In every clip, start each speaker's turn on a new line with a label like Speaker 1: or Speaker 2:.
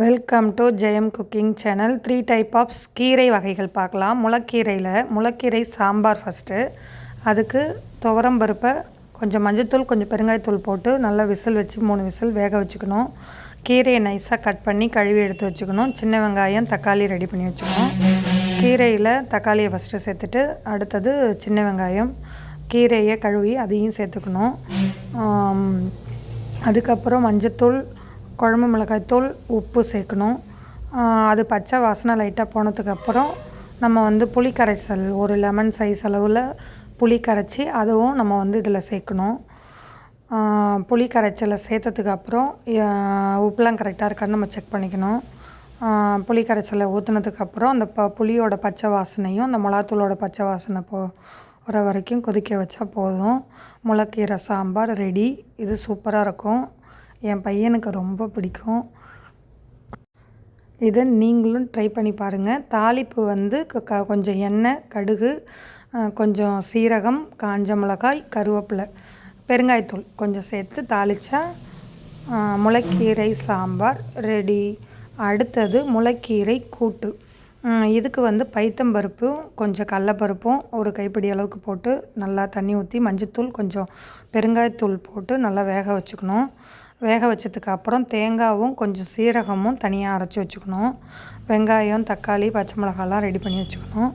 Speaker 1: Welcome to Jayam cooking channel three type of கீரை வகைகள் பார்க்கலாம். முளக்கீரையில் முளக்கீரை சாம்பார் ஃபஸ்ட்டு அதுக்கு துவரம் பருப்பை கொஞ்சம் மஞ்சத்தூள் கொஞ்சம் பெருங்காயத்தூள் போட்டு நல்லா விசில் வச்சு மூணு விசில் வேக வச்சுக்கணும். கீரையை நைஸாக கட் பண்ணி கழுவி எடுத்து வச்சுக்கணும். சின்ன வெங்காயம் தக்காளி ரெடி பண்ணி வச்சுக்கணும். கீரையில் தக்காளியை ஃபஸ்ட்டு சேர்த்துட்டு அடுத்தது சின்ன வெங்காயம் கீரையை கழுவி அதையும் சேர்த்துக்கணும். அதுக்கப்புறம் மஞ்சத்தூள் குழம்பு மிளகாய்த்தூள் உப்பு சேர்க்கணும். அது பச்சை வாசனை லைட்டாக போனதுக்கப்புறம் நம்ம வந்து புளி கரைசல் ஒரு லெமன் சைஸ் அளவில் புளி கரைச்சி அதுவும் நம்ம வந்து இதில் சேர்க்கணும். புளி கரைச்சலை சேர்த்ததுக்கப்புறம் உப்புலாம் கரெக்டாக இருக்கான்னு நம்ம செக் பண்ணிக்கணும். புளி கரைச்சலை ஊற்றுனதுக்கப்புறம் அந்த ப புளியோட பச்சை வாசனையும் அந்த மிளகாத்தூளோட பச்சை வாசனை போ வர வரைக்கும் கொதிக்க வச்சா போதும். முளக்கீரை சாம்பார் ரெடி இது சூப்பராக இருக்கும். என் பையனுக்கு ரொம்ப பிடிக்கும். இதை நீங்களும் ட்ரை பண்ணி பாருங்கள் தாளிப்பு வந்து க- க- கொஞ்சம் எண்ணெய் கடுகு கொஞ்சம் சீரகம் காஞ்ச மிளகாய் கருவேப்பிலை பெருங்காயத்தூள் கொஞ்சம் சேர்த்து தாளித்தா முளைக்கீரை சாம்பார் ரெடி அடுத்தது முளைக்கீரை கூட்டு. இதுக்கு வந்து பைத்தம்பருப்பும் கொஞ்சம் கடலப்பருப்பும் ஒரு கைப்பிடி அளவுக்கு போட்டு நல்லா தண்ணி ஊற்றி மஞ்சத்தூள் கொஞ்சம் பெருங்காயத்தூள் போட்டு நல்லா வேக வச்சுக்கணும். வேக வச்சதுக்கு அப்புறம் தேங்காவும் கொஞ்சம் சீரகமும் தனியாக அரைச்சி வச்சுக்கணும். வெங்காயம் தக்காளி பச்சை மிளகாலாம் ரெடி பண்ணி வச்சுக்கணும்.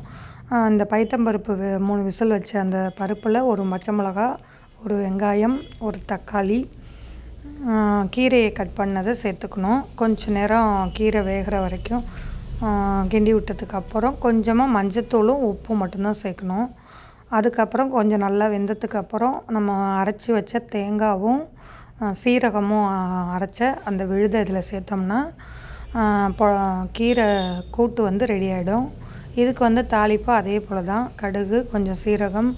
Speaker 1: இந்த பைத்தம்பருப்பு மூணு விசில் வச்ச அந்த பருப்பில் ஒரு பச்சை மிளகா ஒரு வெங்காயம் ஒரு தக்காளி கீரையை கட் பண்ணதை சேர்த்துக்கணும். கொஞ்ச நேரம் கீரை வேகிற வரைக்கும் கிண்டி விட்டதுக்கு அப்புறம் கொஞ்சமாக மஞ்சத்தூளும் உப்பும் மட்டும்தான் சேர்க்கணும். அதுக்கப்புறம் கொஞ்சம் நல்லா வெந்ததுக்கு அப்புறம் நம்ம அரைச்சி வச்ச தேங்காவும் சீரகமும் அரைச்ச அந்த விழுதை இதில் சேர்த்தோம்னா பொ- கீரை கூட்டு வந்து ரெடி ஆகிடும் இதுக்கு வந்து தாளிப்பு அதே போல் தான் கடுகு கொஞ்சம் சீரகம்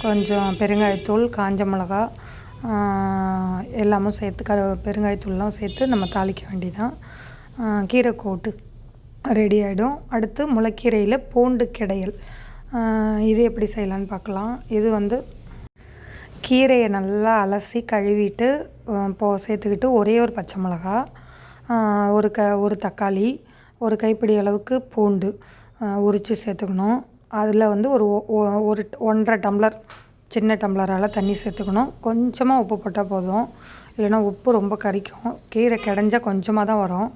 Speaker 1: கொஞ்சம் பெருங்காயத்தூள் காஞ்ச மிளகா எல்லாமும் சேர்த்து க பெருங்காயத்தூள்லாம் சேர்த்து நம்ம தாளிக்க வேண்டிதான் கீரை கூட்டு ரெடி ஆகிடும் அடுத்து முளைக்கீரையில் பூண்டு கிடையல். இது எப்படி செய்யலான்னு பார்க்கலாம். இது வந்து கீரையை நல்லா அலசி கழுவிட்டு போ சேர்த்துக்கிட்டு ஒரே ஒரு பச்சை மிளகா ஒரு க ஒரு தக்காளி ஒரு கைப்பிடி அளவுக்கு பூண்டு உரித்து சேர்த்துக்கணும். அதில் வந்து ஒரு ஒ- ஒ- ஒரு ஒன்றரை டம்ளர் சின்ன டம்ளரால் தண்ணி சேர்த்துக்கணும். கொஞ்சமாக உப்பு போட்டால் போதும். இல்லைன்னா உப்பு ரொம்ப கரிக்கும். கீரை கிடைஞ்சா கொஞ்சமாக தான் வரும்.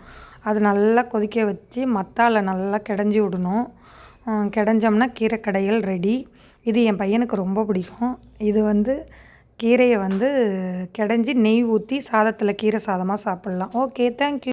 Speaker 1: அது நல்லா கொதிக்க வச்சு மத்தால நல்லா கிடஞ்சி விடணும். கிடஞ்சோம்னா கிடைஞ்சோம்னா கீரை கடையில் ரெடி இது என் பையனுக்கு ரொம்ப பிடிக்கும். இது வந்து கீரையை வந்து கெடைஞ்சி நெய் ஊற்றி சாதத்தில் கீரை சாதமாக சாப்பிட்லாம். Okay thank you